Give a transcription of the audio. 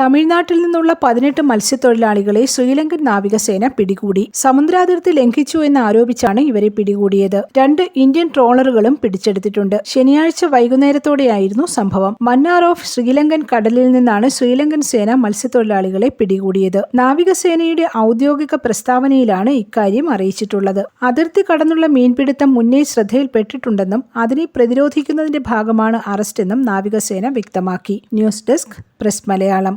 തമിഴ്നാട്ടിൽ നിന്നുള്ള പതിനെട്ട് മത്സ്യത്തൊഴിലാളികളെ ശ്രീലങ്കൻ നാവികസേന പിടികൂടി. സമുദ്രാതിർത്തി ലംഘിച്ചു എന്ന് ആരോപിച്ചാണ് ഇവരെ പിടികൂടിയത്. രണ്ട് ഇന്ത്യൻ ട്രോളറുകളും പിടിച്ചെടുത്തിട്ടുണ്ട്. ശനിയാഴ്ച വൈകുന്നേരത്തോടെയായിരുന്നു സംഭവം. മന്നാർ ഓഫ് ശ്രീലങ്കൻ കടലിൽ നിന്നാണ് ശ്രീലങ്കൻ സേന മത്സ്യത്തൊഴിലാളികളെ പിടികൂടിയത്. നാവികസേനയുടെ ഔദ്യോഗിക പ്രസ്താവനയിലാണ് ഇക്കാര്യം അറിയിച്ചിട്ടുള്ളത്. അതിർത്തി കടന്നുള്ള മീൻപിടുത്തം മുന്നേ ശ്രദ്ധയിൽപ്പെട്ടിട്ടുണ്ടെന്നും അതിനെ പ്രതിരോധിക്കുന്നതിന്റെ ഭാഗമാണ് അറസ്റ്റെന്നും നാവികസേന വ്യക്തമാക്കി. News desk press Malayalam.